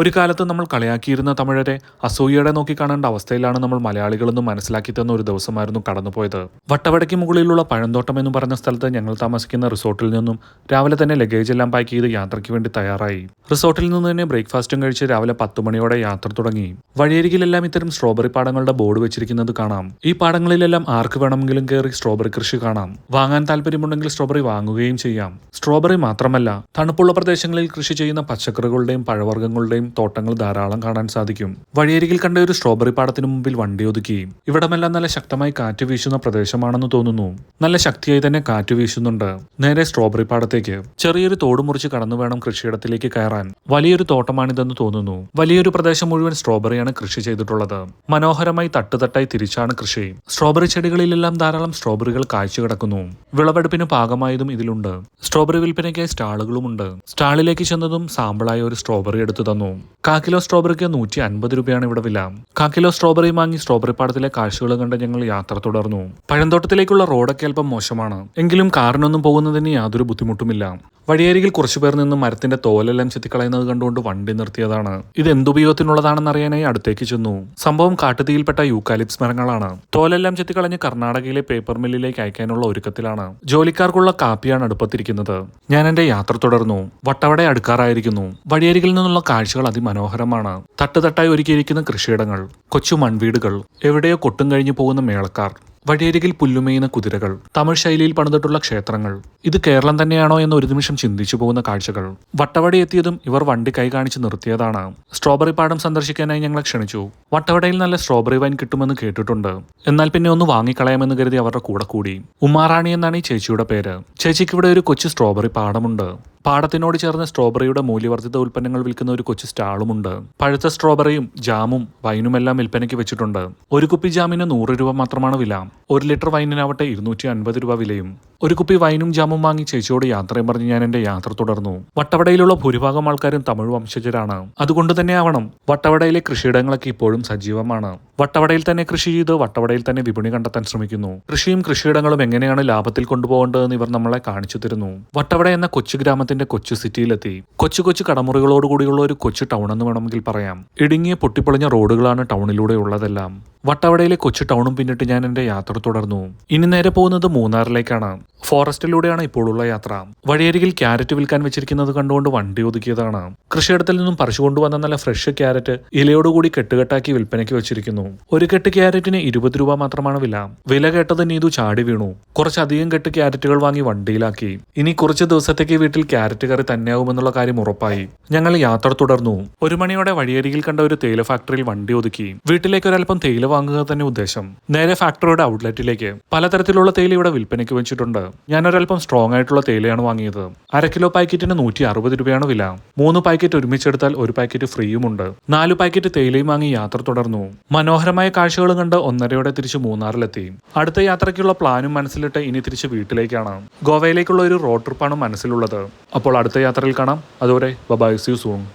ഒരു കാലത്ത് നമ്മൾ കളിയാക്കിയിരുന്ന തമിഴരെ അസൂയയുടെ നോക്കി കാണേണ്ട അവസ്ഥയിലാണ് നമ്മൾ മലയാളികളെന്ന് മനസ്സിലാക്കി തന്ന ഒരു ദിവസമായിരുന്നു കടന്നുപോയത്. വട്ടവടയ്ക്ക് മുകളിലുള്ള പഴന്തോട്ടം എന്ന് പറഞ്ഞ സ്ഥലത്ത് ഞങ്ങൾ താമസിക്കുന്ന റിസോർട്ടിൽ നിന്നും രാവിലെ തന്നെ ലഗേജ് എല്ലാം പാക്ക് ചെയ്ത് യാത്രയ്ക്ക് വേണ്ടി തയ്യാറായി. റിസോർട്ടിൽ നിന്ന് തന്നെ ബ്രേക്ക്ഫാസ്റ്റും കഴിച്ച് രാവിലെ പത്ത് മണിയോടെ യാത്ര തുടങ്ങി. വഴിയരികിലെല്ലാം ഇത്തരം സ്ട്രോബെറി പാടങ്ങളുടെ ബോർഡ് വെച്ചിരിക്കുന്നത് കാണാം. ഈ പാടങ്ങളിലെല്ലാം ആർക്ക് വേണമെങ്കിലും കയറി സ്ട്രോബെറി കൃഷി കാണാം. വാങ്ങാൻ താല്പര്യമുണ്ടെങ്കിൽ സ്ട്രോബെറി വാങ്ങുകയും ചെയ്യാം. സ്ട്രോബെറി മാത്രമല്ല തണുപ്പുള്ള പ്രദേശങ്ങളിൽ കൃഷി ചെയ്യുന്ന പച്ചക്കറികളുടെയും പഴവർഗങ്ങളുടെയും തോട്ടങ്ങൾ ധാരാളം കാണാൻ സാധിക്കും. വഴിയരികിൽ കണ്ട ഒരു സ്ട്രോബെറി പാടത്തിനു മുമ്പിൽ വണ്ടി ഒതുക്കി ഇവിടമെല്ലാം നല്ല ശക്തമായി കാറ്റ് വീശുന്ന പ്രദേശമാണെന്ന് തോന്നുന്നു. നല്ല ശക്തിയായി തന്നെ കാറ്റ് വീശുന്നുണ്ട്. നേരെ സ്ട്രോബെറി പാടത്തേക്ക് ചെറിയൊരു തോട് മുറിച്ച് കടന്നു വേണം കൃഷിയിടത്തിലേക്ക് കയറാൻ. വലിയൊരു തോട്ടമാണിതെന്ന് തോന്നുന്നു. വലിയൊരു പ്രദേശം മുഴുവൻ സ്ട്രോബെറിയാണ് കൃഷി ചെയ്തിട്ടുള്ളത്. മനോഹരമായി തട്ടുതട്ടായി തിരിച്ചാണ് കൃഷി. സ്ട്രോബെറി ചെടികളിലെല്ലാം ധാരാളം സ്ട്രോബെറികൾ കാഴ്ച കിടക്കുന്നു. വിളവെടുപ്പിന് പാകമായതും ഇതിലുണ്ട്. സ്ട്രോബെറി വിൽപ്പനയ്ക്കായി സ്റ്റാളുകളുമുണ്ട്. സ്റ്റാളിലേക്ക് ചെന്നതും സാമ്പിളായ ഒരു സ്ട്രോബെറി എടുത്തു തന്നു. കാ കിലോ സ്ട്രോബെറിക്ക് നൂറ്റി അൻപത് രൂപയാണ് ഇവിടെ വില. കാക്കിലോ കിലോ സ്ട്രോബെറി വാങ്ങി സ്ട്രോബെറി പാടത്തിലെ കാഴ്ചകൾ കണ്ട് ഞങ്ങൾ യാത്ര തുടർന്നു. പഴന്തോട്ടത്തിലേക്കുള്ള റോഡൊക്കെ അല്പം മോശമാണ്. എങ്കിലും കാറിനൊന്നും പോകുന്നതിന് യാതൊരു ബുദ്ധിമുട്ടുമില്ല. വഴിയരികിൽ കുറച്ചുപേർ നിന്ന് മരത്തിന്റെ തോലെല്ലാം ചെത്തിക്കളയുന്നത് കണ്ടുകൊണ്ട് വണ്ടി നിർത്തിയതാണ്. ഇത് എന്തുപയോഗത്തിനുള്ളതാണെന്ന് അറിയാനായി അടുത്തേക്ക് ചെന്നു. സംഭവം കാട്ടുതീയിൽപ്പെട്ട യൂക്കാലിപ്സ് മരങ്ങളാണ്. തോലെല്ലാം ചെത്തിക്കളഞ്ഞ് കർണാടകയിലെ പേപ്പർ മില്ലിലേക്ക് അയക്കാനുള്ള ഒരുക്കത്തിലാണ്. ജോലിക്കാർക്കുള്ള കാപ്പിയാണ് അടുപ്പത്തിരിക്കുന്നത്. ഞാൻ എന്റെ യാത്ര തുടർന്നു. വട്ടവട അടുക്കാറായിരിക്കുന്നു. വഴിയരികിൽ നിന്നുള്ള കാഴ്ചകൾ അതിമനോഹരമാണ് തട്ടുതട്ടായി ഒരുക്കിയിരിക്കുന്ന കൃഷിയിടങ്ങൾ കൊച്ചു മൺവീടുകൾ എവിടെയോ കൊട്ടും കഴിഞ്ഞു പോകുന്ന മേളക്കാർ വഴിയരികിൽ പുല്ലുമേയുന്ന കുതിരകൾ തമിഴ് ശൈലിയിൽ പണിതിട്ടുള്ള ക്ഷേത്രങ്ങൾ. ഇത് കേരളം തന്നെയാണോ എന്ന് ഒരു നിമിഷം ചിന്തിച്ചു പോകുന്ന കാഴ്ചകൾ. വട്ടവടി എത്തിയതും ഇവർ വണ്ടി കൈ കാണിച്ച് നിർത്തിയതാണ്. സ്ട്രോബെറി പാടം സന്ദർശിക്കാനായി ഞങ്ങളെ ക്ഷണിച്ചു. വട്ടവടയിൽ നല്ല സ്ട്രോബെറി വൈൻ കിട്ടുമെന്ന് കേട്ടിട്ടുണ്ട്. എന്നാൽ പിന്നെ ഒന്ന് വാങ്ങിക്കളയാമെന്ന് കരുതി അവരുടെ കൂടെ കൂടി. ഉമ്മാറാണി എന്നാണ് ഈ ചേച്ചിയുടെ പേര്. ചേച്ചിക്ക് ഇവിടെ ഒരു കൊച്ചു സ്ട്രോബെറി പാടമുണ്ട്. പാടത്തിനോട് ചേർന്ന സ്ട്രോബെറിയുടെ മൂല്യവർദ്ധിത ഉൽപ്പന്നങ്ങൾ വിൽക്കുന്ന ഒരു കൊച്ചു സ്റ്റാളുമുണ്ട്. പഴുത്ത സ്ട്രോബെറിയും ജാമും വൈനുമെല്ലാം വിൽപ്പനയ്ക്ക് വെച്ചിട്ടുണ്ട്. ഒരു കുപ്പി ജാമിന് നൂറ് രൂപ മാത്രമാണ് വില. ഒരു ലിറ്റർ വൈനിനാവട്ടെ ഇരുന്നൂറ്റി അൻപത് രൂപ വിലയും. ഒരു കുപ്പി വൈനും ജാമും വാങ്ങി ചേച്ചിയോട് യാത്രയും പറഞ്ഞ് ഞാൻ എന്റെ യാത്ര തുടർന്നു. വട്ടവടയിലുള്ള ഭൂരിഭാഗം ആൾക്കാരും തമിഴ് വംശജരാണ്. അതുകൊണ്ട് തന്നെ ആവണം വട്ടവടയിലെ കൃഷിയിടങ്ങളൊക്കെ ഇപ്പോഴും സജീവമാണ്. വട്ടവടയിൽ തന്നെ കൃഷി ചെയ്ത് വട്ടവടയിൽ തന്നെ വിപണി കണ്ടെത്താൻ ശ്രമിക്കുന്നു. കൃഷിയും കൃഷിയിടങ്ങളും എങ്ങനെയാണ് ലാഭത്തിൽ കൊണ്ടുപോകേണ്ടതെന്ന് ഇവർ നമ്മളെ കാണിച്ചു തരുന്നു. വട്ടവട എന്ന കൊച്ചു ഗ്രാമത്തിന്റെ കൊച്ചു സിറ്റിയിലെത്തി. കൊച്ചു കൊച്ചു കടമുറികളോടുകൂടിയുള്ള ഒരു കൊച്ചു ടൗൺ എന്ന് വേണമെങ്കിൽ പറയാം. ഇടുങ്ങിയ പൊട്ടിപ്പൊളിഞ്ഞ റോഡുകളാണ് ടൗണിലൂടെ ഉള്ളതെല്ലാം. വട്ടവടയിലെ കൊച്ചു ടൗണും പിന്നിട്ട് ഞാൻ എന്റെ യാത്ര തുടർന്നു. ഇനി നേരെ പോകുന്നത് മൂന്നാറിലേക്കാണ്. ഫോറസ്റ്റിലൂടെയാണ് ഇപ്പോഴുള്ള യാത്ര. വഴിയരികിൽ ക്യാരറ്റ് വിൽക്കാൻ വെച്ചിരിക്കുന്നത് കണ്ടുകൊണ്ട് വണ്ടി ഒതുക്കിയതാണ്. കൃഷിയിടത്തിൽ നിന്നും പറിച്ചു കൊണ്ടുവന്ന നല്ല ഫ്രഷ് ക്യാരറ്റ് ഇലയോടുകൂടി കെട്ടുകെട്ടാക്കി വിൽപ്പനയ്ക്ക് വെച്ചിരിക്കുന്നു. ഒരു കെട്ട് ക്യാരറ്റിന് ഇരുപത് രൂപ മാത്രമാണ് വില. വില കേട്ടത് നീതു ചാടി വീണു. കുറച്ചധികം കെട്ട് ക്യാരറ്റുകൾ വാങ്ങി വണ്ടിയിലാക്കി. ഇനി കുറച്ച് ദിവസത്തേക്ക് വീട്ടിൽ ക്യാരറ്റ് കറി തന്നെയാവുമെന്നുള്ള കാര്യം ഉറപ്പായി. ഞങ്ങൾ യാത്ര തുടർന്നു. ഒരു മണിയോടെ വഴിയരികിൽ കണ്ട ഒരു തേയില ഫാക്ടറിയിൽ വണ്ടി ഒതുക്കി. വീട്ടിലേക്ക് ഒരൽപ്പം തേയില വാങ്ങുക തന്നെ ഉദ്ദേശം. നേരെ ഫാക്ടറിയുടെ ഔട്ട്ലെറ്റിലേക്ക്. പലതരത്തിലുള്ള തേയില ഇവിടെ വിൽപ്പനയ്ക്ക് വെച്ചിട്ടുണ്ട്. ഒരല്പം സ്ട്രോങ് ആയിട്ടുള്ള തേയിലയാണ് വാങ്ങിയത്. അര കിലോ പാക്കറ്റിന് നൂറ്റി അറുപത് രൂപയാണ് വില. മൂന്ന് പാക്കറ്റ് ഒരുമിച്ചെടുത്താൽ ഒരു പാക്കറ്റ് ഫ്രീയുമുണ്ട് നാല് പാക്കറ്റ് തേയിലയും വാങ്ങി യാത്ര തുടർന്നു. മനോഹരമായ കാഴ്ചകളും കണ്ട് ഒന്നരയോടെ തിരിച്ച് മൂന്നാറിലെത്തി. അടുത്ത യാത്രയ്ക്കുള്ള പ്ലാനും മനസ്സിലിട്ട് ഇനി തിരിച്ച് വീട്ടിലേക്കാണ്. ഗോവയിലേക്കുള്ള ഒരു റോഡ് ട്രിപ്പാണ് മനസ്സിലുള്ളത്. അപ്പോൾ അടുത്ത യാത്രയിൽ കാണാം. അതുവരെ ബബായ് സി സൂൺ